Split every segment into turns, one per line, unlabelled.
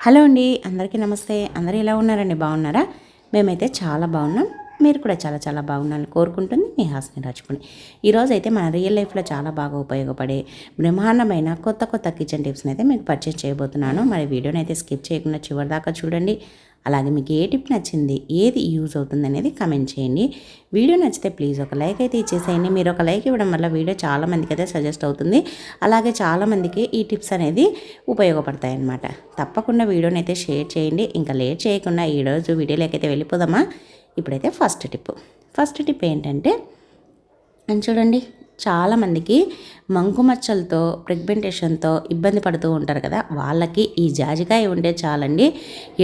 Hello అండి అందరికీ నమస్తే. అందరూ ఎలా ఉన్నారండి? బాగున్నారా? మేమైతే చాలా బాగున్నాం. మీరు కూడా చాలా చాలా బాగున్నారని కోరుకుంటుంది మీ హాస్ని రాజుకుని ఈరోజు అయితే మన రియల్ లైఫ్లో చాలా బాగా ఉపయోగపడే బ్రహ్మాండమైన కొత్త కొత్త కిచెన్ టిప్స్ని అయితే మీకు పర్చేస్ చేయబోతున్నాను. మరి వీడియోని అయితే స్కిప్ చేయకుండా చివరి దాకా చూడండి. అలాగే మీకు ఏ టిప్ నచ్చింది ఏది యూజ్ అవుతుంది అనేది కమెంట్ చేయండి. వీడియో నచ్చితే ప్లీజ్ ఒక లైక్ అయితే ఇచ్చేసేయండి. మీరు ఒక లైక్ ఇవ్వడం వల్ల వీడియో చాలా మందికి అయితే సజెస్ట్ అవుతుంది. అలాగే చాలామందికి ఈ టిప్స్ అనేది ఉపయోగపడతాయి అన్నమాట తప్పకుండా వీడియోని అయితే షేర్ చేయండి. ఇంకా లేట్ చేయకుండా ఈరోజు వీడియోలోకి అయితే వెళ్ళిపోదామా? ఇప్పుడైతే ఫస్ట్ టిప్ ఫస్ట్ టిప్ ఏంటంటే అని చూడండి చాలామందికి మంకుమచ్చలతో ప్రెగ్మెంటేషన్తో ఇబ్బంది పడుతూ ఉంటారు కదా. వాళ్ళకి ఈ జాజికాయ ఉంటే చాలండి.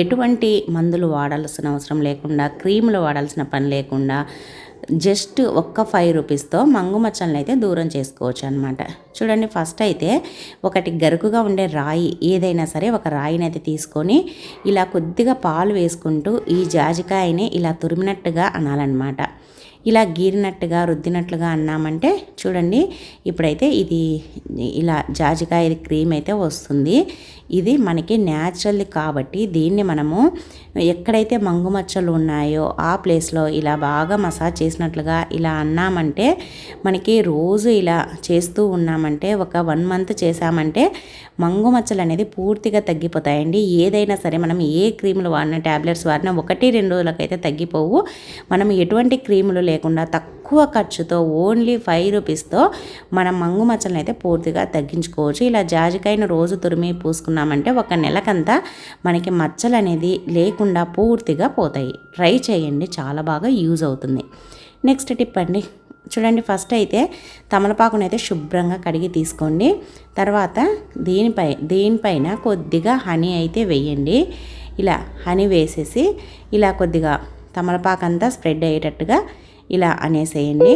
ఎటువంటి మందులు వాడాల్సిన అవసరం లేకుండా క్రీములు వాడాల్సిన పని లేకుండా జస్ట్ ఒక్క ఫైవ్ రూపీస్తో మంగు మచ్చలను అయితే దూరం చేసుకోవచ్చు అనమాట చూడండి ఫస్ట్ అయితే ఒకటి గరుకుగా ఉండే రాయి ఏదైనా సరే ఒక రాయిని అయితే తీసుకొని ఇలా కొద్దిగా పాలు వేసుకుంటూ ఈ జాజికాయని ఇలా తురిమినట్టుగా అనాలన్నమాట. ఇలా గీరినట్టుగా రుద్దినట్లుగా అన్నామంటే చూడండి ఇప్పుడైతే ఇది ఇలా జాజికాయ క్రీమ్ అయితే వస్తుంది. ఇది మనకి న్యాచురల్ కాబట్టి దీన్ని మనము ఎక్కడైతే మంగు మచ్చలు ఉన్నాయో ఆ ప్లేస్లో ఇలా బాగా మసాజ్ చేసినట్లుగా ఇలా అన్నామంటే మనకి రోజు ఇలా చేస్తూ ఉన్నామంటే ఒక వన్ మంత్ చేసామంటే మంగు మచ్చలు అనేది పూర్తిగా తగ్గిపోతాయండి. ఏదైనా సరే మనం ఏ క్రీములు వాడినా ట్యాబ్లెట్స్ వాడినా ఒకటి రెండు రోజులకైతే తగ్గిపోవు. మనం ఎటువంటి క్రీములు లేకుండా తక్కువ తక్కువ ఖర్చుతో ఓన్లీ ఫైవ్ రూపీస్తో మనం మంగు మచ్చలను అయితే పూర్తిగా తగ్గించుకోవచ్చు. ఇలా జాజికాయను రోజు తురిమి పూసుకున్నామంటే ఒక నెలకంతా మనకి మచ్చలు అనేది లేకుండా పూర్తిగా పోతాయి. ట్రై చేయండి చాలా బాగా యూజ్ అవుతుంది. నెక్స్ట్ టిప్ అండి. చూడండి ఫస్ట్ అయితే తమలపాకునైతే శుభ్రంగా కడిగి తీసుకోండి. తర్వాత దీనిపై దీనిపైన కొద్దిగా హనీ అయితే వేయండి. ఇలా హనీ వేసేసి ఇలా కొద్దిగా తమలపాకు అంతా స్ప్రెడ్ అయ్యేటట్టుగా ఇలా అనేసేయండి.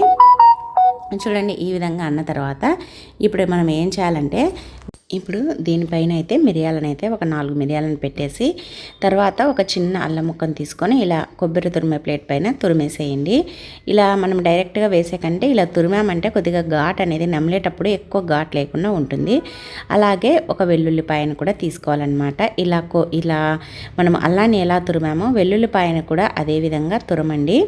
చూడండి ఈ విధంగా అన్న తర్వాత ఇప్పుడు మనం ఏం చేయాలంటే ఇప్పుడు దీనిపైన అయితే మిరియాలను అయితే ఒక నాలుగు మిరియాలను పెట్టేసి తర్వాత ఒక చిన్న అల్లం ముక్కను తీసుకొని ఇలా కొబ్బరి తురిమే ప్లేట్ పైన తురిమేసేయండి. ఇలా మనం డైరెక్ట్గా వేసే కంటే ఇలా తురిమామంటే కొద్దిగా ఘాట్ అనేది నమ్మలేటప్పుడు ఎక్కువ ఘాట్ లేకుండా ఉంటుంది. అలాగే ఒక వెల్లుల్లిపాయను కూడా తీసుకోవాలన్నమాట. ఇలా కో ఇలా మనం అల్లాన్ని ఎలా తురిమామో వెల్లుల్లిపాయను కూడా అదే విధంగా తురమండి.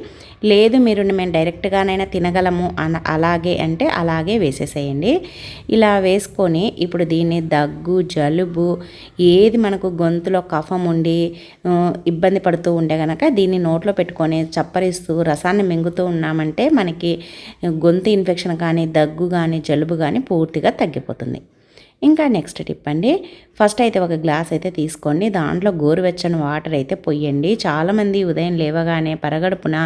లేదు మీరు మేము డైరెక్ట్గానైనా తినగలము అన అలాగే అంటే అలాగే వేసేసేయండి. ఇలా వేసుకొని ఇప్పుడు దీన్ని దగ్గు జలుబు ఏది మనకు గొంతులో కఫం ఉండి ఇబ్బంది పడుతూ ఉండే కనుక దీన్ని నోట్లో పెట్టుకొని చప్పరిస్తూ రసాన్ని మింగుతూ ఉన్నామంటే మనకి గొంతు ఇన్ఫెక్షన్ కానీ దగ్గు కానీ జలుబు కానీ పూర్తిగా తగ్గిపోతుంది. ఇంకా నెక్స్ట్ టిప్ అండి. ఫస్ట్ అయితే ఒక గ్లాస్ అయితే తీసుకోండి. దాంట్లో గోరువెచ్చని వాటర్ అయితే పొయ్యండి. చాలామంది ఉదయం లేవగానే పరగడుపున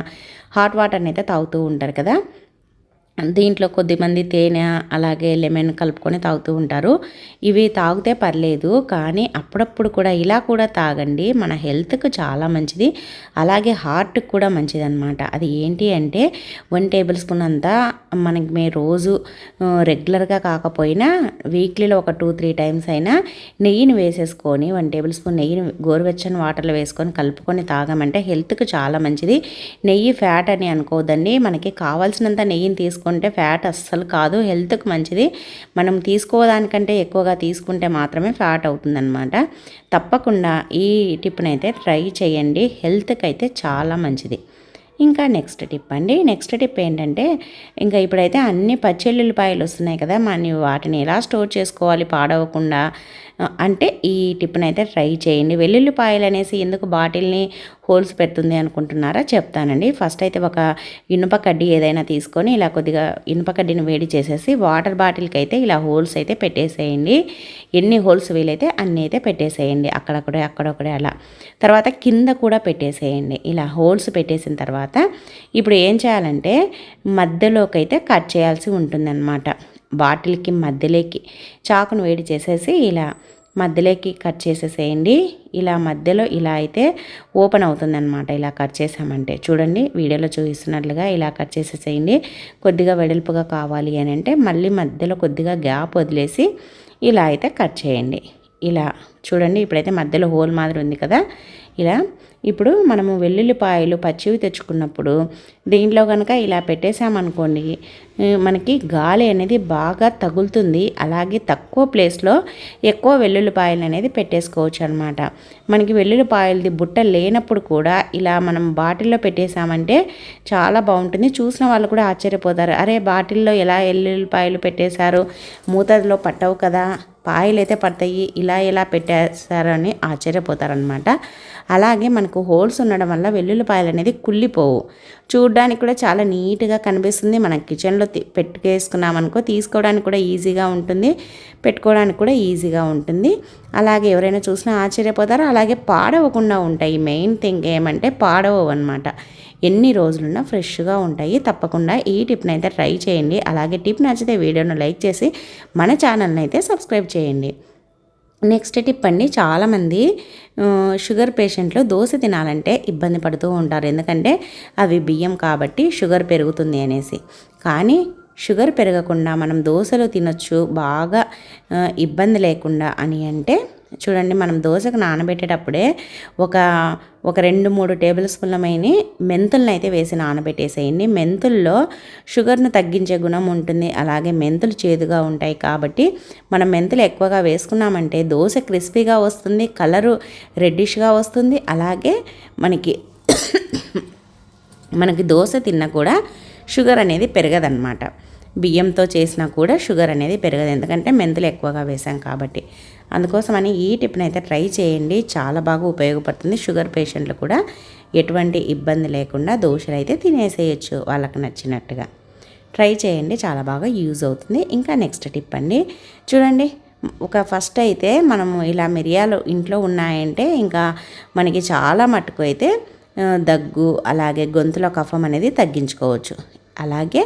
హాట్ వాటర్ని అయితే తాగుతూ ఉంటారు కదా. దీంట్లో కొద్దిమంది తేనె అలాగే లెమన్ కలుపుకొని తాగుతూ ఉంటారు. ఇవి తాగితే పర్లేదు కానీ అప్పుడప్పుడు కూడా ఇలా కూడా తాగండి. మన హెల్త్కు చాలా మంచిది. అలాగే హార్ట్కి కూడా మంచిది అనమాట అది ఏంటి అంటే వన్ టేబుల్ స్పూన్ అంతా మనకి మే రోజు రెగ్యులర్గా కాకపోయినా వీక్లీలో ఒక టూ త్రీ టైమ్స్ అయినా నెయ్యిని వేసేసుకొని వన్ టేబుల్ స్పూన్ నెయ్యిని గోరువెచ్చని వాటర్లో వేసుకొని కలుపుకొని తాగమంటే హెల్త్కు చాలా మంచిది. నెయ్యి ఫ్యాట్ అని అనుకోవద్దండి. మనకి కావాల్సినంత నెయ్యిని తీసుకొని తీసుకుంటే ఫ్యాట్ అస్సలు కాదు. హెల్త్కి మంచిది. మనం తీసుకోవడానికంటే ఎక్కువగా తీసుకుంటే మాత్రమే ఫ్యాట్ అవుతుందన్నమాట. తప్పకుండా ఈ టిప్నైతే ట్రై చేయండి. హెల్త్కి అయితే చాలా మంచిది. ఇంకా నెక్స్ట్ టిప్ అండి. నెక్స్ట్ టిప్ ఏంటంటే ఇంకా ఇప్పుడైతే అన్ని పచ్చెల్లుల్లిపాయలు వస్తున్నాయి కదా మన వాటిని ఎలా స్టోర్ చేసుకోవాలి పాడవకుండా అంటే ఈ టిప్ని అయితే ట్రై చేయండి. వెల్లుల్లిపాయలు అనేసి ఎందుకు బాటిల్ని హోల్స్ పెడుతుంది అనుకుంటున్నారా? చెప్తానండి. ఫస్ట్ అయితే ఒక ఇనుప కడ్డీ ఏదైనా తీసుకొని ఇలా కొద్దిగా ఇనుప కడ్డీని వేడి చేసేసి వాటర్ బాటిల్కి అయితే ఇలా హోల్స్ అయితే పెట్టేసేయండి. ఎన్ని హోల్స్ వీలైతే అన్ని అయితే పెట్టేసేయండి. అక్కడక్కడే అక్కడొక్కడే అలా. తర్వాత కింద కూడా పెట్టేసేయండి. ఇలా హోల్స్ పెట్టేసిన తర్వాత ఇప్పుడు ఏం చేయాలంటే మధ్యలోకి అయితే కట్ చేయాల్సి ఉంటుందన్నమాట. బాటిల్కి మధ్యలోకి చాకును వేడి చేసేసి ఇలా మధ్యలోకి కట్ చేసేసేయండి. ఇలా మధ్యలో ఇలా అయితే ఓపెన్ అవుతుందన్నమాట. ఇలా కట్ చేసామంటే చూడండి వీడియోలో చూపిస్తున్నట్లుగా ఇలా కట్ చేసేసేయండి. కొద్దిగా వెడల్పుగా కావాలి అని అంటే మళ్ళీ మధ్యలో కొద్దిగా గ్యాప్ వదిలేసి ఇలా అయితే కట్ చేయండి. ఇలా చూడండి ఇప్పుడైతే మధ్యలో హోల్ మాదిరి ఉంది కదా. ఇలా ఇప్పుడు మనము వెల్లుల్లిపాయలు పచ్చివి తెచ్చుకున్నప్పుడు దీంట్లో కనుక ఇలా పెట్టేసామనుకోండి మనకి గాలి అనేది బాగా తగులుతుంది. అలాగే తక్కువ ప్లేస్లో ఎక్కువ వెల్లుల్లిపాయలు అనేది పెట్టేసుకోవచ్చు అనమాట మనకి వెల్లుల్లిపాయలది బుట్ట లేనప్పుడు కూడా ఇలా మనం బాటిల్లో పెట్టేసామంటే చాలా బాగుంటుంది. చూసిన వాళ్ళు కూడా ఆశ్చర్యపోతారు. అరే బాటిల్లో ఎలా వెల్లుల్లిపాయలు పెట్టేశారు? మూతలో పట్టవు కదా. పాయలు అయితే పడతాయి ఇలా ఇలా పెట్టేశారని ఆశ్చర్యపోతారనమాట అలాగే మనకు హోల్స్ ఉండడం వల్ల వెల్లుల్లిపాయలు అనేది కుళ్ళిపోవు. చూడడానికి కూడా చాలా నీట్గా కనిపిస్తుంది. మన కిచెన్లో పెట్టుకేసుకున్నామనుకో తీసుకోవడానికి కూడా ఈజీగా ఉంటుంది. పెట్టుకోవడానికి కూడా ఈజీగా ఉంటుంది. అలాగే ఎవరైనా చూసినా ఆశ్చర్యపోతారో. అలాగే పాడవకుండా ఉంటాయి. మెయిన్ థింగ్ ఏమంటే పాడవవు అనమాట ఎన్ని రోజులున్నా ఫ్రెష్గా ఉంటాయి. తప్పకుండా ఈ టిప్ని అయితే ట్రై చేయండి. అలాగే టిప్ నచ్చితే వీడియోను లైక్ చేసి మన ఛానల్ని అయితే సబ్స్క్రైబ్ చేయండి. నెక్స్ట్ టిప్ అండి చాలామంది షుగర్ పేషెంట్లు దోశ తినాలంటే ఇబ్బంది పడుతూ ఉంటారు. ఎందుకంటే అవి బియ్యం కాబట్టి షుగర్ పెరుగుతుంది అనేసి. కానీ షుగర్ పెరగకుండా మనం దోశలు తినొచ్చు బాగా ఇబ్బంది లేకుండా అని అంటే చూడండి మనం దోశకు నానబెట్టేటప్పుడే ఒక ఒక రెండు మూడు టేబుల్ స్పూన్లమైన మెంతులను అయితే వేసి నానబెట్టేసేయండి. మెంతుల్లో షుగర్ను తగ్గించే గుణం ఉంటుంది అలాగే మెంతులు చేదుగా ఉంటాయి కాబట్టి మనం మెంతులు ఎక్కువగా వేసుకున్నామంటే దోశ క్రిస్పీగా వస్తుంది కలరు రెడ్డిష్గా వస్తుంది అలాగే మనకి మనకి దోశ తిన్నా కూడా షుగర్ అనేది పెరగదన్నమాట. బియ్యంతో చేసినా కూడా షుగర్ అనేది పెరగదు ఎందుకంటే మెంతులు ఎక్కువగా వేసాం కాబట్టి. అందుకోసమని ఈ టిప్ని అయితే ట్రై చేయండి. చాలా బాగా ఉపయోగపడుతుంది. షుగర్ పేషెంట్లు కూడా ఎటువంటి ఇబ్బంది లేకుండా దోశలు అయితే తినేసేయచ్చు వాళ్ళకి నచ్చినట్టుగా. ట్రై చేయండి. చాలా బాగా యూజ్ అవుతుంది. ఇంకా నెక్స్ట్ టిప్ అండి. చూడండి ఒక ఫస్ట్ అయితే మనము ఇలా మిరియాలు ఇంట్లో ఉన్నాయంటే ఇంకా మనకి చాలా మటుకు అయితే దగ్గు అలాగే గొంతులో కఫం అనేది తగ్గించుకోవచ్చు. అలాగే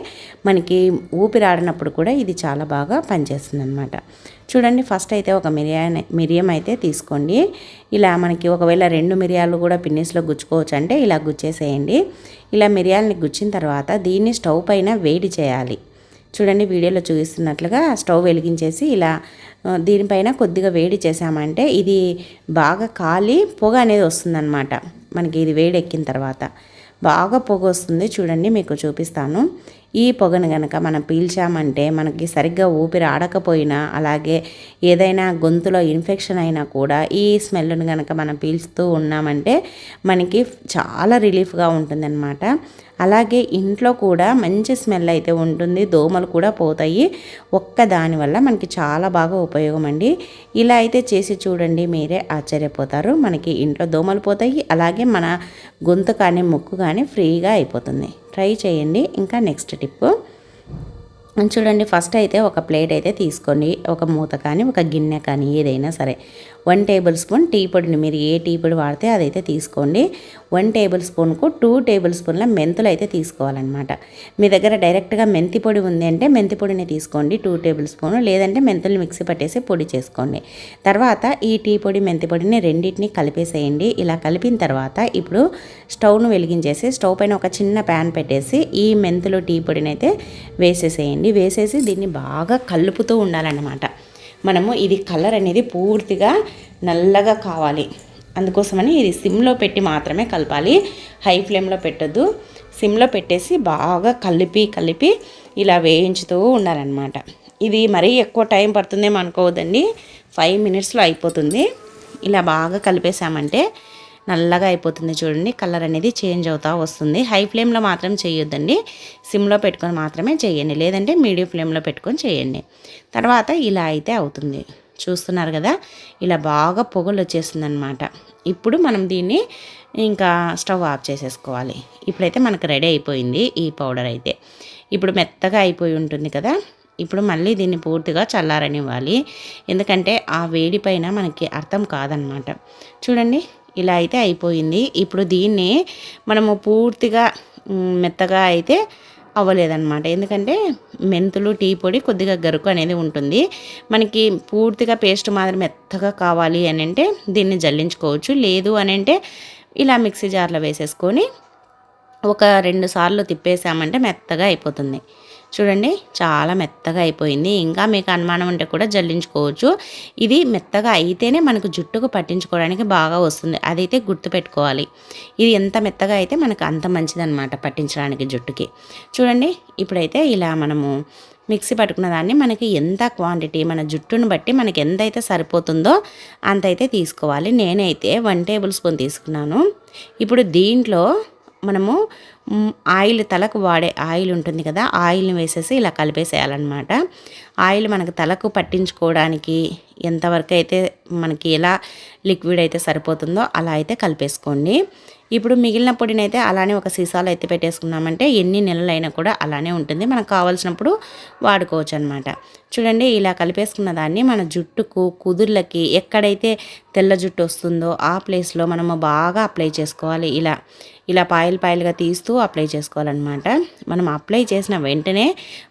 మనకి ఊపిరాడినప్పుడు కూడా ఇది చాలా బాగా పనిచేస్తుంది అనమాట చూడండి ఫస్ట్ అయితే ఒక మిరియా మిరియం అయితే తీసుకోండి. ఇలా మనకి ఒకవేళ రెండు మిరియాలు కూడా పిన్నిస్లో గుచ్చుకోవచ్చు అంటే ఇలా గుచ్చేసేయండి. ఇలా మిరియాలని గుచ్చిన తర్వాత దీన్ని స్టవ్ పైన వేడి చేయాలి. చూడండి వీడియోలో చూపిస్తున్నట్లుగా స్టవ్ వెలిగించేసి ఇలా దీనిపైన కొద్దిగా వేడి చేసామంటే ఇది బాగా కాలి పొగ అనేది వస్తుందన్నమాట. మనకి ఇది వేడి ఎక్కిన తర్వాత. బాగా పొగ వస్తుంది. చూడండి మీకు చూపిస్తాను. ఈ పొగను కనుక మనం పీల్చామంటే మనకి సరిగ్గా ఊపిరి ఆడకపోయినా అలాగే ఏదైనా గొంతులో ఇన్ఫెక్షన్ అయినా కూడా ఈ స్మెల్ను కనుక మనం పీల్చుతూ ఉన్నామంటే మనకి చాలా రిలీఫ్గా ఉంటుందన్నమాట. అలాగే ఇంట్లో కూడా మంచి స్మెల్ అయితే ఉంటుంది దోమలు కూడా పోతాయి. ఒక్క దానివల్ల మనకి చాలా బాగా ఉపయోగం అండి ఇలా అయితే చేసి చూడండి మీరే ఆశ్చర్యపోతారు. మనకి ఇంట్లో దోమలు పోతాయి అలాగే మన గొంతు కానీ ముక్కు కానీ ఫ్రీగా అయిపోతుంది. ట్రై చేయండి. ఇంకా నెక్స్ట్ టిప్పు చూడండి ఫస్ట్ అయితే ఒక ప్లేట్ అయితే తీసుకోండి. ఒక మూత కానీ ఒక గిన్నె కానీ ఏదైనా సరే. వన్ టేబుల్ స్పూన్ టీ పొడిని మీరు ఏ టీ పొడి వాడితే అదైతే తీసుకోండి. వన్ టేబుల్ స్పూన్కు టూ టేబుల్ స్పూన్ల మెంతులు అయితే తీసుకోవాలన్నమాట. మీ దగ్గర డైరెక్ట్గా మెంతి పొడి ఉంది అంటే మెంతి పొడిని తీసుకోండి టూ టేబుల్ స్పూన్. లేదంటే మెంతులు మిక్సీ పట్టేసి పొడి చేసుకోండి. తర్వాత ఈ టీ పొడి మెంతి పొడిని రెండింటిని కలిపేసేయండి. ఇలా కలిపిన తర్వాత ఇప్పుడు స్టవ్ను వెలిగించేసి స్టవ్ పైన ఒక చిన్న ప్యాన్ పెట్టేసి ఈ మెంతులు టీ పొడిని అయితే వేసేసేయండి. వేసేసి దీన్ని బాగా కలుపుతూ ఉండాలన్నమాట. మనము ఇది కలర్ అనేది పూర్తిగా నల్లగా కావాలి. అందుకోసమని ఇది సిమ్లో పెట్టి మాత్రమే కలపాలి. హై ఫ్లేమ్లో పెట్టద్దు. సిమ్లో పెట్టేసి బాగా కలిపి కలిపి ఇలా వేయించుతూ ఉండాలన్నమాట. ఇది మరీ ఎక్కువ టైం పడుతుందేమో అనుకోవద్దండి. ఫైవ్ మినిట్స్లో అయిపోతుంది. ఇలా బాగా కలిపేసామంటే నల్లగా అయిపోతుంది చూడండి. కలర్ అనేది చేంజ్ అవుతూ వస్తుంది. హై ఫ్లేమ్లో మాత్రం చేయొద్దండి. సిమ్లో పెట్టుకొని మాత్రమే చేయండి. లేదంటే మీడియం ఫ్లేమ్లో పెట్టుకొని చేయండి. తర్వాత ఇలా అయితే అవుతుంది. చూస్తున్నారు కదా? ఇలా బాగా పొగలు వచ్చేసిందనమాట అనమాట ఇప్పుడు మనం దీన్ని ఇంకా స్టవ్ ఆఫ్ చేసేసుకోవాలి. ఇప్పుడైతే మనకు రెడీ అయిపోయింది ఈ పౌడర్ అయితే. ఇప్పుడు మెత్తగా అయిపోయి ఉంటుంది కదా? ఇప్పుడు మళ్ళీ దీన్ని పూర్తిగా చల్లారనివ్వాలి. ఎందుకంటే ఆ వేడి పైన మనకి అర్థం కాదనమాట చూడండి ఇలా అయితే అయిపోయింది. ఇప్పుడు దీన్ని మనము పూర్తిగా మెత్తగా అయితే అవ్వలేదన్నమాట. ఎందుకంటే మెంతులు టీ పొడి కొద్దిగా గరుకు అనేది ఉంటుంది. మనకి పూర్తిగా పేస్ట్ మాత్రం మెత్తగా కావాలి అని అంటే దీన్ని జల్లించుకోవచ్చు. లేదు అని అంటే ఇలా మిక్సీ జార్లో వేసేసుకొని ఒక రెండు సార్లు తిప్పేసామంటే మెత్తగా అయిపోతుంది. చూడండి చాలా మెత్తగా అయిపోయింది. ఇంకా మీకు అనుమానం ఉంటే కూడా జల్లించుకోవచ్చు. ఇది మెత్తగా అయితేనే మనకు జుట్టుకు పట్టించుకోవడానికి బాగా వస్తుంది. అదైతే గుర్తుపెట్టుకోవాలి. ఇది ఎంత మెత్తగా అయితే మనకు అంత మంచిదన్నమాట పట్టించడానికి జుట్టుకి. చూడండి ఇప్పుడైతే ఇలా మనము మిక్సీ పట్టుకున్న దాన్ని మనకి ఎంత క్వాంటిటీ మన జుట్టును బట్టి మనకి ఎంతైతే సరిపోతుందో అంతైతే తీసుకోవాలి. నేనైతే వన్ టేబుల్ స్పూన్ తీసుకున్నాను. ఇప్పుడు దీంట్లో మనము ఆయిల్ తలకు వాడే ఆయిల్ ఉంటుంది కదా ఆయిల్ని వేసేసి ఇలా కలిపేసేయాలన్నమాట. ఆయిల్ మనకు తలకు పట్టించుకోవడానికి ఎంతవరకు అయితే మనకి ఎలా లిక్విడ్ అయితే సరిపోతుందో అలా అయితే కలిపేసుకోండి. ఇప్పుడు మిగిలిన పొడిని అయితే అలానే ఒక సీసాలో ఎత్తి పెట్టేసుకున్నామంటే ఎన్ని నెలలైనా కూడా అలానే ఉంటుంది. మనకు కావాల్సినప్పుడు వాడుకోవచ్చు అనమాట చూడండి ఇలా కలిపేసుకున్న దాన్ని మన జుట్టుకు కుదుర్లకి ఎక్కడైతే తెల్ల జుట్టు వస్తుందో ఆ ప్లేస్లో మనము బాగా అప్లై చేసుకోవాలి. ఇలా ఇలా పాయలు పాయలుగా తీస్తూ అప్లై చేసుకోవాలన్నమాట. మనం అప్లై చేసిన వెంటనే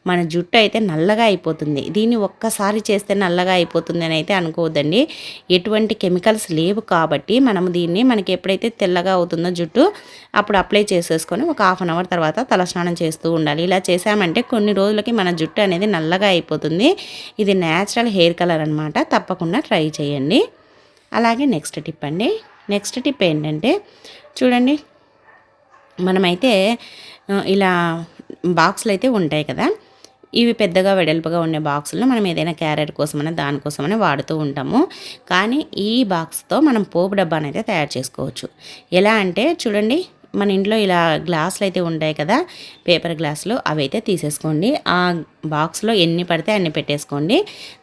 మన జుట్టు అయితే నల్లగా అయిపోతుంది. దీన్ని ఒక్కసారి చేస్తే నల్లగా అయిపోతుంది అని అయితే అనుకోవద్దండి. ఎటువంటి కెమికల్స్ లేవు కాబట్టి మనము దీన్ని మనకి ఎప్పుడైతే తెల్లగా అవుతుందో జుట్టు అప్పుడు అప్లై చేసేసుకొని ఒక హాఫ్ అన్ అవర్ తర్వాత తలస్నానం చేస్తూ ఉండాలి. ఇలా చేసామంటే కొన్ని రోజులకి మన జుట్టు అనేది నల్లగా అయిపోతుంది. ఇది న్యాచురల్ హెయిర్ కలర్ అనమాట తప్పకుండా ట్రై చేయండి. అలాగే నెక్స్ట్ టిప్ అండి. నెక్స్ట్ టిప్ ఏంటంటే చూడండి. మనమైతే ఇలా బాక్సులు అయితే ఉంటాయి కదా. ఇవి పెద్దగా వెడల్పుగా ఉండే బాక్సులను మనం ఏదైనా క్యారెట్ కోసమైనా దానికోసమైనా వాడుతూ ఉంటాము. కానీ ఈ బాక్స్తో మనం పోపు డబ్బానైతే తయారు చేసుకోవచ్చు. ఎలా అంటే చూడండి మన ఇంట్లో ఇలా గ్లాసులు అయితే ఉంటాయి కదా పేపర్ గ్లాసులు అవి అయితే తీసేసుకోండి. ఆ బాక్స్లో ఎన్ని పడితే అన్ని పెట్టేసుకోండి.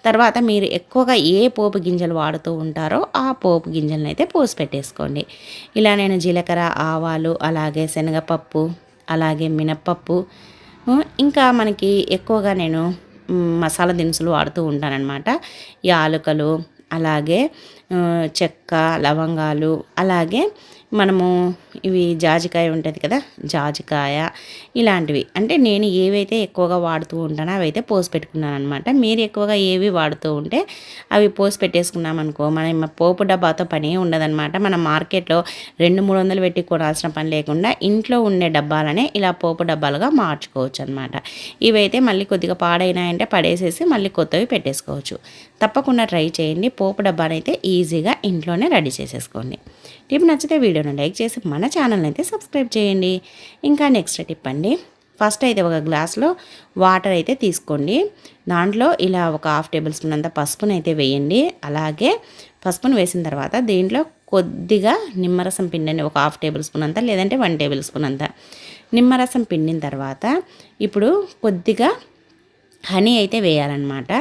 తర్వాత మీరు ఎక్కువగా ఏ పోపు గింజలు వాడుతూ ఉంటారో ఆ పోపు గింజలను అయితే పోసి పెట్టేసుకోండి. ఇలా నేను జీలకర్ర ఆవాలు అలాగే శనగపప్పు అలాగే మినప్పప్పు ఇంకా మనకి ఎక్కువగా నేను మసాలా దినుసులు వాడుతూ ఉంటానన్నమాట. యాలకులు అలాగే చెక్క లవంగాలు అలాగే మనము ఇవి జాజికాయ ఉంటుంది కదా జాజికాయ ఇలాంటివి. అంటే నేను ఏవైతే ఎక్కువగా వాడుతూ ఉంటానో అవి అయితే పోసి పెట్టుకున్నాను అనమాట మీరు ఎక్కువగా ఏవి వాడుతూ ఉంటే అవి పోసి పెట్టేసుకున్నాం అనుకో మన పోపు డబ్బాతో పని ఉండదనమాట మన మార్కెట్లో రెండు మూడు వందలు పెట్టి కొనాల్సిన పని లేకుండా ఇంట్లో ఉండే డబ్బాలనే ఇలా పోపు డబ్బాలుగా మార్చుకోవచ్చు అనమాట ఇవైతే మళ్ళీ కొద్దిగా పాడైనాయంటే పడేసేసి మళ్ళీ కొత్తవి పెట్టేసుకోవచ్చు. తప్పకుండా ట్రై చేయండి. పోపు డబ్బానైతే ఈజీగా ఇంట్లోనే రెడీ చేసేసుకోండి. టిప్ నచ్చితే వీడియోను లైక్ చేసి మన ఛానల్ని అయితే సబ్స్క్రైబ్ చేయండి. ఇంకా నెక్స్ట్ టిప్ అండి. ఫస్ట్ అయితే ఒక గ్లాస్లో వాటర్ అయితే తీసుకోండి. దాంట్లో ఇలా ఒక హాఫ్ టేబుల్ స్పూన్ అంత పసుపును అయితే వేయండి. అలాగే పసుపును వేసిన తర్వాత దీంట్లో కొద్దిగా నిమ్మరసం పిండండి ఒక హాఫ్ టేబుల్ స్పూన్ అంతా లేదంటే వన్ టేబుల్ స్పూన్ అంతా. నిమ్మరసం పిండిన తర్వాత ఇప్పుడు కొద్దిగా హనీ అయితే వేయాలన్నమాట.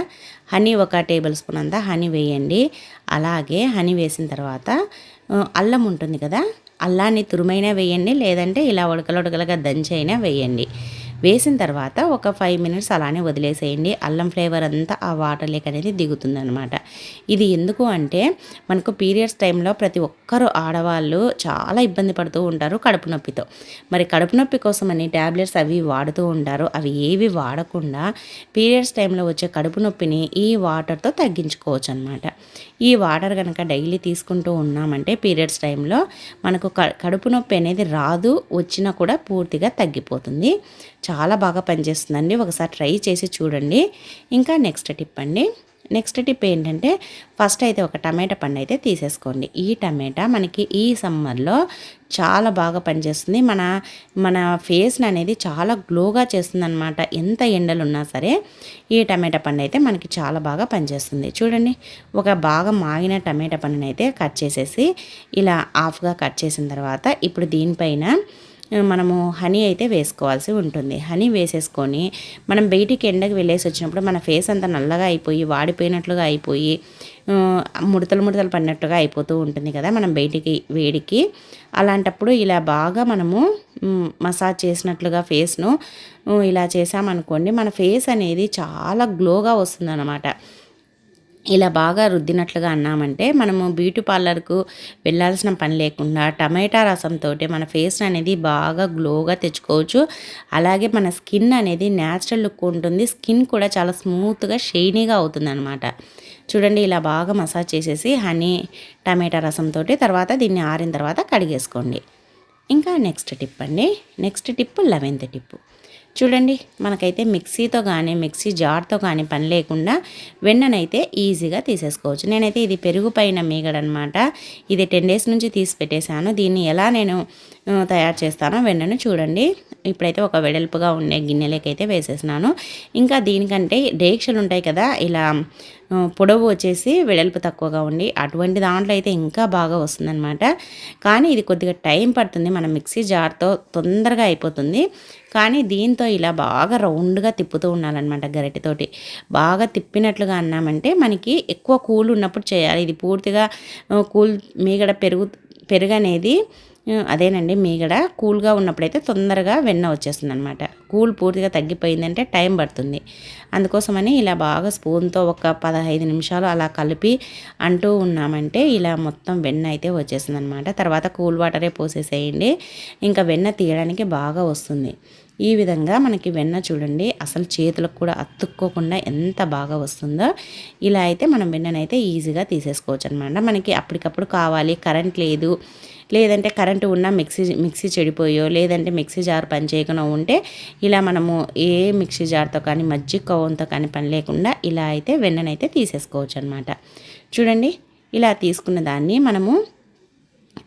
హనీ ఒక టేబుల్ స్పూన్ అంతా హనీ వేయండి. అలాగే హనీ వేసిన తర్వాత అల్లం ఉంటుంది కదా అల్లాన్ని తురుమైనా వేయండి లేదంటే ఇలా ఉడకలు ఉడకలుగా దంచైనా వేయండి. వేసిన తర్వాత ఒక ఫైవ్ మినిట్స్ అలానే వదిలేసేయండి. అల్లం ఫ్లేవర్ అంతా ఆ వాటర్ లేక్ అనేది దిగుతుంది అనమాట ఇది ఎందుకు అంటే మనకు పీరియడ్స్ టైంలో ప్రతి ఒక్కరు ఆడవాళ్ళు చాలా ఇబ్బంది పడుతూ ఉంటారు కడుపు నొప్పితో. మరి కడుపు నొప్పి కోసమని ట్యాబ్లెట్స్ అవి వాడుతూ ఉంటారు. అవి ఏవి వాడకుండా పీరియడ్స్ టైంలో వచ్చే కడుపు నొప్పిని ఈ వాటర్తో తగ్గించుకోవచ్చు అనమాట ఈ వాటర్ కనుక డైలీ తీసుకుంటూ ఉన్నామంటే పీరియడ్స్ టైంలో మనకు కడుపు నొప్పి అనేది రాదు వచ్చినా కూడా పూర్తిగా తగ్గిపోతుంది. చాలా బాగా పనిచేస్తుందండి. ఒకసారి ట్రై చేసి చూడండి. ఇంకా నెక్స్ట్ టిప్ అండి. నెక్స్ట్ టిప్ ఏంటంటే ఫస్ట్ అయితే ఒక టమాటా పండు అయితే తీసేసుకోండి. ఈ టమాటా మనకి ఈ సమ్మర్లో చాలా బాగా పనిచేస్తుంది. మన మన ఫేస్ని అనేది చాలా గ్లోగా చేస్తుంది అనమాట ఎంత ఎండలు ఉన్నా సరే ఈ టమాటా పండు అయితే మనకి చాలా బాగా పనిచేస్తుంది. చూడండి. ఒక బాగా మాగిన టమాటా పండుని అయితే కట్ చేసేసి ఇలా హాఫ్గా కట్ చేసిన తర్వాత ఇప్పుడు దీనిపైన మనము హనీ అయితే వేసుకోవాల్సి ఉంటుంది. హనీ వేసేసుకొని మనం బయటికి ఎండకు వెళ్ళేసి వచ్చినప్పుడు మన ఫేస్ అంతా నల్లగా అయిపోయి వాడిపోయినట్లుగా అయిపోయి ముడతలు ముడతలు పడినట్టుగా అయిపోతూ ఉంటుంది కదా మనం బయటికి వేడికి. అలాంటప్పుడు ఇలా బాగా మనము మసాజ్ చేసినట్లుగా ఫేస్ను ఇలా చేసామనుకోండి మన ఫేస్ అనేది చాలా గ్లోగా వస్తుందన్నమాట. ఇలా బాగా రుద్దినట్లుగా అన్నామంటే మనము బ్యూటీ పార్లర్కు వెళ్ళాల్సిన పని లేకుండా టమాటా రసంతో మన ఫేస్ అనేది బాగా గ్లోగా తెచ్చుకోవచ్చు. అలాగే మన స్కిన్ అనేది న్యాచురల్ లుక్ ఉంటుంది. స్కిన్ కూడా చాలా స్మూత్గా షైనీగా అవుతుందన్నమాట. చూడండి ఇలా బాగా మసాజ్ చేసేసి హనీ టమాటా రసంతో తర్వాత దీన్ని ఆరిన తర్వాత కడిగేసుకోండి. ఇంకా నెక్స్ట్ టిప్ అండి. Next tip eleventh tip. చూడండి మనకైతే మిక్సీతో కానీ మిక్సీ జార్తో కానీ పని లేకుండా వెన్ననైతే ఈజీగా తీసేసుకోవచ్చు. నేనైతే ఇది పెరుగు పైన మీగడనమాట. ఇది టెన్ డేస్ నుంచి తీసి పెట్టేశాను. దీన్ని ఎలా నేను తయారు చేస్తానో వెన్నను చూడండి. ఇప్పుడైతే ఒక వెడల్పుగా ఉండే గిన్నెలకైతే వేసేసినాను. ఇంకా దీనికంటే డేక్షలు ఉంటాయి కదా ఇలా పొడవు వచ్చేసి వెడల్పు తక్కువగా ఉండి అటువంటి దాంట్లో అయితే ఇంకా బాగా వస్తుందన్నమాట కానీ ఇది కొద్దిగా టైం పడుతుంది. మన మిక్సీ జార్తో తొందరగా అయిపోతుంది. కానీ దీంతో ఇలా బాగా రౌండ్గా తిప్పుతూ ఉండాలన్నమాట గరిటెతోటి. బాగా తిప్పినట్లుగా అన్నామంటే మనకి ఎక్కువ కూల్ ఉన్నప్పుడు చేయాలి. ఇది పూర్తిగా కూల్ మీగడ పెరుగు పెరుగు అనేది అదేనండి మీగడ కూల్గా ఉన్నప్పుడైతే తొందరగా వెన్న వచ్చేస్తుంది అనమాట కూల్ పూర్తిగా తగ్గిపోయిందంటే టైం పడుతుంది. అందుకోసమని ఇలా బాగా స్పూన్తో ఒక పదహైదు నిమిషాలు అలా కలిపి అంటూ ఉన్నామంటే ఇలా మొత్తం వెన్న అయితే వచ్చేసింది అనమాట తర్వాత కూల్ వాటరే పోసేసేయండి. ఇంకా వెన్న తీయడానికి బాగా వస్తుంది. ఈ విధంగా మనకి వెన్న చూడండి. అసలు చేతులకు కూడా అతుక్కోకుండా ఎంత బాగా వస్తుందో ఇలా అయితే మనం వెన్ననైతే ఈజీగా తీసేసుకోవచ్చు అనమాట మనకి అప్పటికప్పుడు కావాలి కరెంట్ లేదు. లేదంటే కరెంటు ఉన్న మిక్సీ మిక్సీ చెడిపోయో లేదంటే మిక్సీ జార్ పని చేయకుండా ఉంటే ఇలా మనము ఏ మిక్సీ జార్తో కానీ మజ్జిగ కవ్వంతో కానీ పని లేకుండా ఇలా అయితే వెన్ననైతే తీసేసుకోవచ్చు అనమాట చూడండి ఇలా తీసుకున్న దాన్ని మనము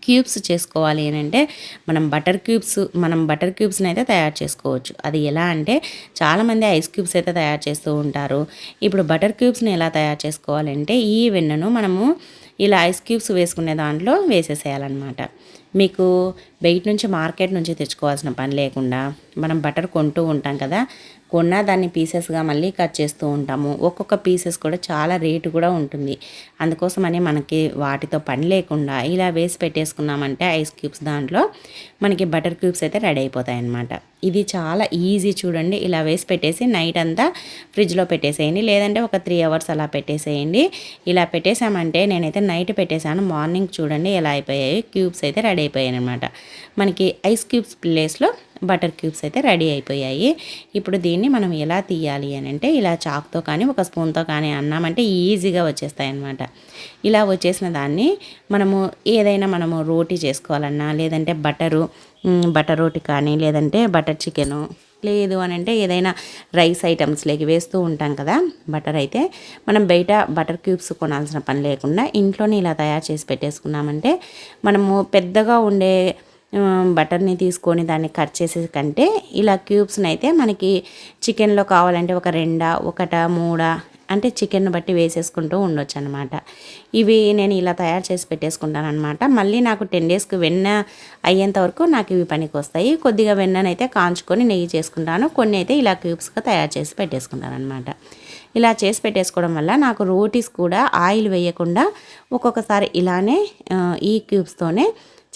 క్యూబ్స్ చేసుకోవాలి అంటే మనం బటర్ క్యూబ్స్ మనం బటర్ క్యూబ్స్ని అయితే తయారు చేసుకోవచ్చు. అది ఎలా అంటే చాలామంది ఐస్ క్యూబ్స్ అయితే తయారు చేస్తూ ఉంటారు. ఇప్పుడు బటర్ క్యూబ్స్ని ఎలా తయారు చేసుకోవాలంటే ఈ వెన్నను మనము ఇలా ఐస్ క్యూబ్స్ వేసుకునే దాంట్లో వేసేసేయాలన్నమాట. మీకు బయట నుంచి మార్కెట్ నుంచి తెచ్చుకోవాల్సిన పని లేకుండా మనం బటర్ కొంటూ ఉంటాం కదా కొన్న దాన్ని పీసెస్గా మళ్ళీ కట్ చేస్తూ ఉంటాము. ఒక్కొక్క పీసెస్ కూడా చాలా రేటు కూడా ఉంటుంది. అందుకోసమని మనకి వాటితో పని లేకుండా ఇలా వేసి పెట్టేసుకున్నామంటే ఐస్ క్యూబ్స్ దాంట్లో మనకి బటర్ క్యూబ్స్ అయితే రెడీ అయిపోతాయి అన్నమాట ఇది చాలా ఈజీ చూడండి. ఇలా వేసి పెట్టేసి నైట్ అంతా ఫ్రిడ్జ్లో పెట్టేసేయండి. లేదంటే ఒక త్రీ అవర్స్ అలా పెట్టేసేయండి. ఇలా పెట్టేసామంటే నేనైతే నైట్ పెట్టేశాను. మార్నింగ్ చూడండి ఎలా అయిపోయాయి. క్యూబ్స్ అయితే రెడీ అయిపోయాయి అనమాట మనకి ఐస్ క్యూబ్స్ ప్లేస్లో బటర్ క్యూబ్స్ అయితే రెడీ అయిపోయాయి. ఇప్పుడు దీన్ని మనం ఎలా తీయాలి అని అంటే ఇలా చాక్తో కానీ ఒక స్పూన్తో కానీ అన్నామంటే ఈజీగా వచ్చేస్తాయి అన్నమాట ఇలా వచ్చేసిన దాన్ని మనము ఏదైనా మనము రోటీ చేసుకోవాలన్నా లేదంటే బటరు బటర్ రోటి కానీ లేదంటే బటర్ చికెను. లేదు అని అంటే ఏదైనా రైస్ ఐటమ్స్లోకి వేస్తూ ఉంటాం కదా బటర్ అయితే. మనం బయట బటర్ క్యూబ్స్ కొనాల్సిన పని లేకుండా ఇంట్లోనే ఇలా తయారు చేసి పెట్టేసుకున్నామంటే మనము పెద్దగా ఉండే బటర్ని తీసుకొని దాన్ని కట్ చేసే కంటే ఇలా క్యూబ్స్ని అయితే మనకి చికెన్లో కావాలంటే ఒక రెండా ఒకట మూడా అంటే చికెన్ బట్టి వేసేసుకుంటూ ఉండొచ్చు అనమాట ఇవి నేను ఇలా తయారు చేసి పెట్టేసుకుంటాను అనమాట మళ్ళీ నాకు టెన్ డేస్కి వెన్న అయ్యేంత వరకు నాకు ఇవి పనికి వస్తాయి కొద్దిగా వెన్ననైతే కాంచుకొని నెయ్యి చేసుకుంటాను. కొన్ని అయితే ఇలా క్యూబ్స్గా తయారు చేసి పెట్టేసుకుంటాను అనమాట ఇలా చేసి పెట్టేసుకోవడం వల్ల నాకు రోటీస్ కూడా ఆయిల్ వేయకుండా ఒక్కొక్కసారి ఇలానే ఈ క్యూబ్స్తోనే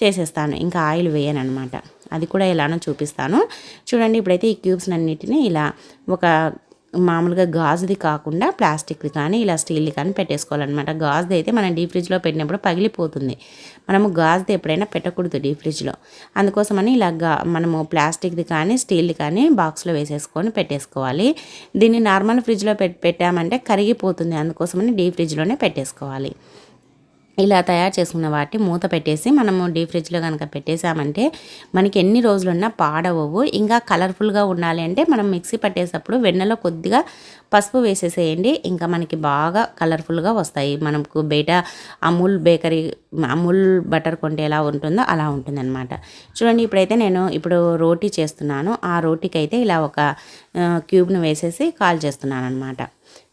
చేసేస్తాను. ఇంకా ఆయిల్ వేయను అనమాట అది కూడా ఎలానో చూపిస్తాను. చూడండి ఇప్పుడైతే ఈ క్యూబ్స్ అన్నిటిని ఇలా ఒక మామూలుగా గాజుది కాకుండా ప్లాస్టిక్ది కానీ ఇలా స్టీల్ది కానీ పెట్టేసుకోవాలన్నమాట. గాజుది అయితే మనం డీప్ ఫ్రిడ్జ్లో పెట్టినప్పుడు పగిలిపోతుంది. మనము గాజుది ఎప్పుడైనా పెట్టకూడదు డీప్ ఫ్రిడ్జ్లో. అందుకోసమని ఇలా గా మనము ప్లాస్టిక్ది కానీ స్టీల్ది కానీ బాక్స్లో వేసేసుకొని పెట్టేసుకోవాలి. దీన్ని నార్మల్ ఫ్రిడ్జ్లో పెట్టామంటే కరిగిపోతుంది. అందుకోసమని డీప్ ఫ్రిడ్జ్లోనే పెట్టేసుకోవాలి. ఇలా తయారు చేసుకున్న వాటి మూత పెట్టేసి మనము డీ ఫ్రిడ్జ్లో కనుక పెట్టేసామంటే మనకి ఎన్ని రోజులున్నా పాడవవు. ఇంకా కలర్ఫుల్గా ఉండాలి అంటే మనం మిక్సీ పట్టేటప్పుడు వెన్నెలో కొద్దిగా పసుపు వేసేసేయండి. ఇంకా మనకి బాగా కలర్ఫుల్గా వస్తాయి. మనకు బయట అమూల్ బేకరీ అమూల్ బటర్ కొంటే ఎలా ఉంటుందో అలా ఉంటుందన్నమాట. చూడండి ఇప్పుడైతే నేను ఇప్పుడు రోటీ చేస్తున్నాను. ఆ రోటీకి అయితే ఇలా ఒక క్యూబ్ను వేసేసి కాల్ చేస్తున్నాను అనమాట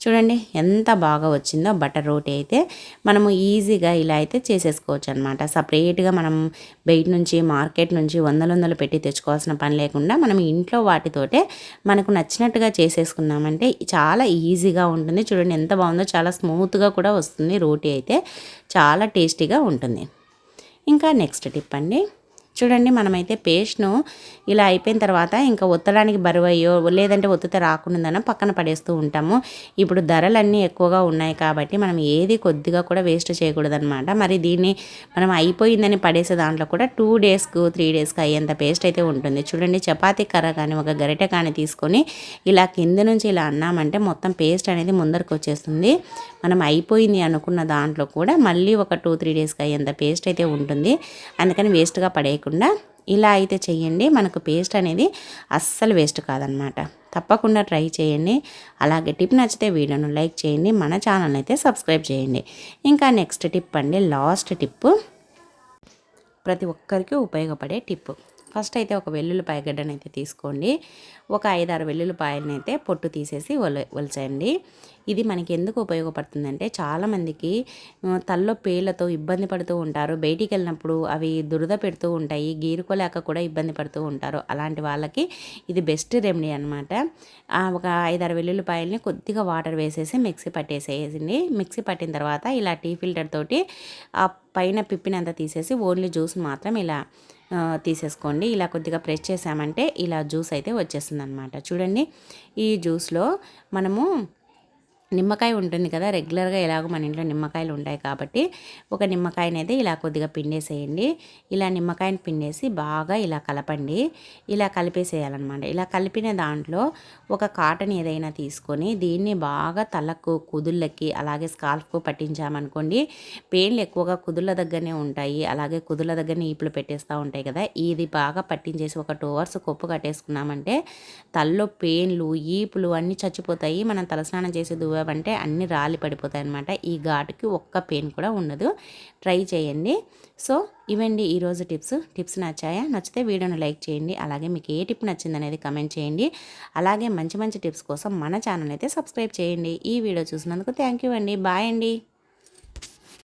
చూడండి ఎంత బాగా వచ్చిందో బటర్ రోటీ అయితే మనము ఈజీగా ఇలా అయితే చేసేసుకోవచ్చు అనమాట సపరేట్గా మనం బయట నుంచి మార్కెట్ నుంచి వందల వందలు పెట్టి తెచ్చుకోవాల్సిన పని లేకుండా మనం ఇంట్లో వాటితోటే మనకు నచ్చినట్టుగా చేసేసుకున్నామంటే చాలా ఈజీగా ఉంటుంది. చూడండి ఎంత బాగుందో చాలా స్మూత్గా కూడా వస్తుంది రోటీ అయితే. చాలా టేస్టీగా ఉంటుంది. ఇంకా నెక్స్ట్ టిప్ అండి. చూడండి మనమైతే పేస్ట్ను ఇలా అయిపోయిన తర్వాత ఇంకా ఒత్తడానికి బరువయ్యో లేదంటే ఒత్తితే రాకుండా పక్కన పడేస్తూ ఉంటాము. ఇప్పుడు ధరలన్నీ ఎక్కువగా ఉన్నాయి కాబట్టి మనం ఏది కొద్దిగా కూడా వేస్ట్ చేయకూడదనమాట మరి దీన్ని మనం అయిపోయిందని పడేసే దాంట్లో కూడా టూ డేస్కు త్రీ డేస్కి అయ్యేంత పేస్ట్ అయితే ఉంటుంది. చూడండి చపాతీ కర్ర కానీ ఒక గరిటె కానీ తీసుకొని ఇలా కింద నుంచి ఇలా అన్నామంటే మొత్తం పేస్ట్ అనేది ముందరకు వచ్చేస్తుంది. మనం అయిపోయింది అనుకున్న దాంట్లో కూడా మళ్ళీ ఒక టూ త్రీ డేస్కి అయ్యేంత పేస్ట్ అయితే ఉంటుంది. అందుకని వేస్ట్గా పడేయకూడదు. లేకుండా ఇలా అయితే చేయండి. మనకు పేస్ట్ అనేది అస్సలు వేస్ట్ కాదనమాట. తప్పకుండా ట్రై చేయండి. అలాగే టిప్ నచ్చితే వీడియోను లైక్ చేయండి. మన ఛానల్ అయితే సబ్స్క్రైబ్ చేయండి. ఇంకా నెక్స్ట్ టిప్ అండి. Last tip. ప్రతి ఒక్కరికి ఉపయోగపడే టిప్ ఫస్ట్ అయితే ఒక వెల్లుల్లిపాయ గడ్డను అయితే తీసుకోండి. ఒక ఐదారు వెల్లుల్లిపాయలను అయితే పొట్టు తీసేసి ఒల ఒలిచేయండి. ఇది మనకి ఎందుకు ఉపయోగపడుతుందంటే చాలామందికి తల్లో పేర్లతో ఇబ్బంది పడుతూ ఉంటారు. బయటికి వెళ్ళినప్పుడు అవి దురద పెడుతూ ఉంటాయి. గీరుకోలేక కూడా ఇబ్బంది పడుతూ ఉంటారు. అలాంటి వాళ్ళకి ఇది బెస్ట్ రెమెడీ అనమాట ఒక ఐదారు వెల్లుల్లిపాయలని కొద్దిగా వాటర్ వేసేసి మిక్సీ పట్టేసేసింది మిక్సీ పట్టిన తర్వాత ఇలా టీ ఫిల్టర్ తోటి ఆ పైన పిప్పినంత తీసేసి ఓన్లీ జ్యూస్ మాత్రం ఇలా తీసేసుకోండి. ఇలా కొద్దిగా ప్రెస్ చేసామంటే ఇలా జ్యూస్ అయితే వచ్చేస్తుంది అనమాట చూడండి ఈ జ్యూస్లో మనము నిమ్మకాయ ఉంటుంది కదా రెగ్యులర్గా ఎలాగో మన ఇంట్లో నిమ్మకాయలు ఉంటాయి కాబట్టి ఒక నిమ్మకాయని అయితే ఇలా కొద్దిగా పిండేసేయండి. ఇలా నిమ్మకాయని పిండేసి బాగా ఇలా కలపండి. ఇలా కలిపేసేయాలన్నమాట. ఇలా కలిపిన దాంట్లో ఒక కాటన్ ఏదైనా తీసుకొని దీన్ని బాగా తలకు కుదుళ్ళకి అలాగే స్కాల్ఫ్కు పట్టించామనుకోండి పెయిన్లు ఎక్కువగా కుదుళ్ళ దగ్గరనే ఉంటాయి. అలాగే కుదుళ్ళ దగ్గరనే ఈపులు పెట్టేస్తూ ఉంటాయి కదా ఇది బాగా పట్టించేసి ఒక టూ అవర్స్ కొప్పు కట్టేసుకున్నామంటే తల్లో పెయిన్లు ఈపులు అన్నీ చచ్చిపోతాయి. మనం తలస్నానం చేసే దువ్వ అంటే అన్ని రాలి పడిపోతాయి అనమాట ఈ ఘాటుకి ఒక్క పెయిన్ కూడా ఉండదు. ట్రై చేయండి. సో ఇవండి ఈరోజు టిప్స్. టిప్స్ నచ్చాయా? నచ్చితే వీడియోని లైక్ చేయండి. అలాగే మీకు ఏ టిప్ నచ్చింది అనేది కమెంట్ చేయండి. అలాగే మంచి మంచి టిప్స్ కోసం మన ఛానల్ అయితే సబ్స్క్రైబ్ చేయండి. ఈ వీడియో చూసినందుకు థ్యాంక్ యూ అండి. బాయ్ అండి.